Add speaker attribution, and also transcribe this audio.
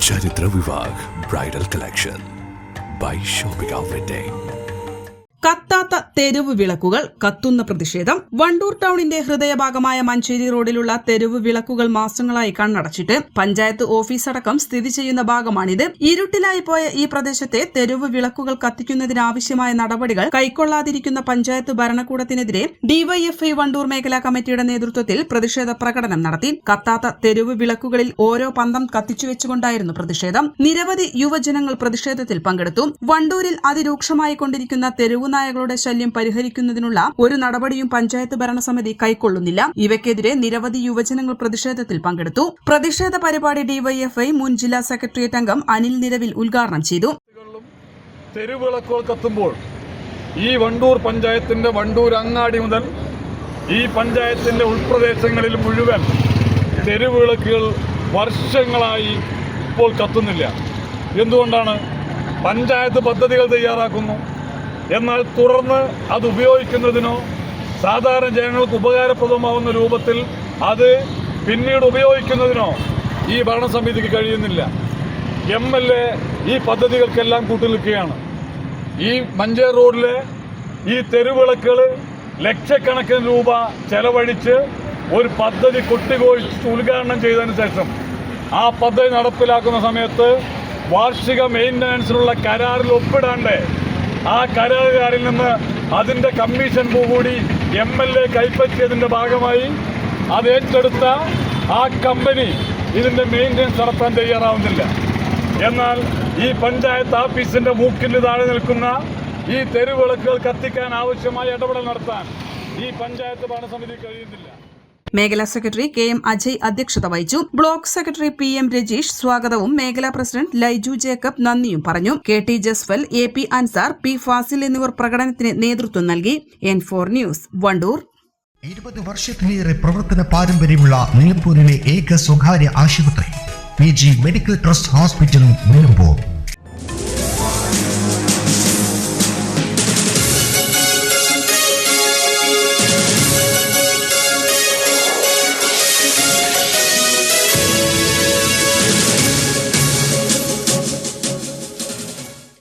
Speaker 1: Charithra Vivah bridal collection by shopping wedding
Speaker 2: കത്താത്ത തെരുവ് വിളക്കുകൾ കത്തുന്ന പ്രതിഷേധം. വണ്ടൂർ ടൗണിന്റെ ഹൃദയഭാഗമായ മഞ്ചേരി റോഡിലുള്ള തെരുവ് വിളക്കുകൾ മാസങ്ങളായി കണ്ണടച്ചിട്ട് പഞ്ചായത്ത് ഓഫീസ് അടക്കം സ്ഥിതി ചെയ്യുന്ന ഭാഗമാണിത്. ഇരുട്ടിലായി പോയ ഈ പ്രദേശത്തെ തെരുവ് വിളക്കുകൾ കത്തിക്കുന്നതിനാവശ്യമായ നടപടികൾ കൈക്കൊള്ളാതിരിക്കുന്ന പഞ്ചായത്ത് ഭരണകൂടത്തിനെതിരെ ഡിവൈഎഫ്ഐ വണ്ടൂർ മേഖലാ കമ്മിറ്റിയുടെ നേതൃത്വത്തിൽ പ്രതിഷേധ പ്രകടനം നടത്തി. കത്താത്ത തെരുവ് വിളക്കുകളിൽ ഓരോ പന്തം കത്തിച്ചു വെച്ചുകൊണ്ടായിരുന്നു പ്രതിഷേധം. നിരവധി യുവജനങ്ങൾ പ്രതിഷേധത്തിൽ പങ്കെടുത്തു. വണ്ടൂരിൽ അതിരൂക്ഷമായി കൊണ്ടിരിക്കുന്ന തെരുവു നായകളുടെ ശല്യം പരിഹരിക്കുന്നതിനുള്ള ഒരു നടപടിയും പഞ്ചായത്ത് ഭരണസമിതി കൈക്കൊള്ളുന്നില്ല. ഇവയ്ക്കെതിരെ നിരവധി യുവജനങ്ങൾ പ്രതിഷേധത്തിൽ പങ്കെടുത്തു. പ്രതിഷേധ പരിപാടി ഡിവൈഎഫ്ഐ മുൻ ജില്ലാ സെക്രട്ടേറിയറ്റ് അംഗം അനിൽ നിരവിൽ ഉദ്ഘാടനം ചെയ്തു.
Speaker 3: തെരുവിളക്കുകൾ കത്തുമ്പോൾ ഈ വണ്ടൂർ പഞ്ചായത്തിന്റെ വണ്ടൂർ അങ്ങാടി മുതൽ ഈ പഞ്ചായത്തിന്റെ ഉൾപ്രദേശങ്ങളിൽ മുഴുവൻ തെരുവിളക്കുകൾ വർഷങ്ങളായി ഇപ്പോൾ കത്തുന്നില്ല. എന്തുകൊണ്ടാണ്? പഞ്ചായത്ത് പദ്ധതികൾ തയ്യാറാക്കുന്നു. എന്നാൽ തുടർന്ന് അത് ഉപയോഗിക്കുന്നതിനോ സാധാരണ ജനങ്ങൾക്ക് ഉപകാരപ്രദമാവുന്ന രൂപത്തിൽ അത് പിന്നീട് ഉപയോഗിക്കുന്നതിനോ ഈ ഭരണസമിതിക്ക് കഴിയുന്നില്ല. എം എൽ എ ഈ പദ്ധതികൾക്കെല്ലാം കൂട്ടുനിൽക്കുകയാണ്. ഈ മഞ്ചേർ റോഡിലെ ഈ തെരുവിളക്കുകൾ ലക്ഷക്കണക്കിന് രൂപ ചെലവഴിച്ച് ഒരു പദ്ധതി കൊട്ടിഘോഷിച്ച് ഉദ്ഘാടനം ചെയ്തതിന് ശേഷം ആ പദ്ധതി നടപ്പിലാക്കുന്ന സമയത്ത് വാർഷിക മെയിന്റനൻസിനുള്ള കരാറിൽ ഒപ്പിടാണ്ട് ആ കരാറുകാരിൽ നിന്ന് അതിന്റെ കമ്മീഷൻ കൂടി എം എൽ എ കൈപ്പറ്റിയതിന്റെ ഭാഗമായി അത് ഏറ്റെടുത്ത ആ കമ്പനി ഇതിന്റെ മെയിന്റനൻസ് നടത്താൻ തയ്യാറാവുന്നില്ല. എന്നാൽ ഈ പഞ്ചായത്ത് ഓഫീസിന്റെ മൂക്കിന് താഴെ നിൽക്കുന്ന ഈ തെരുവിളക്കുകൾ കത്തിക്കാൻ ആവശ്യമായ ഇടപെടൽ നടത്താൻ ഈ പഞ്ചായത്ത് ഭരണസമിതി കഴിയുന്നില്ല.
Speaker 2: മേഖലാ സെക്രട്ടറി കെ എം അജയ് അധ്യക്ഷത വഹിച്ചു. Block secretary P M Rajeesh സ്വാഗതവും മേഖലാ പ്രസിഡന്റ് ലൈജു ജേക്കബ് നന്ദിയും പറഞ്ഞു. K T Jaswal A P Ansar P Fasil എന്നിവർ പ്രകടനത്തിന് നേതൃത്വം നൽകി. N four news Wandoor.
Speaker 4: ഇരുപത് വർഷത്തിലേറെ പ്രവർത്തന പാരമ്പര്യമുള്ള നിലമ്പൂരിലെ ഏക സ്വകാര്യ ആശുപത്രി പി ജി മെഡിക്കൽ ട്രസ്റ്റ് ഹോസ്പിറ്റലും നിലമ്പൂർ.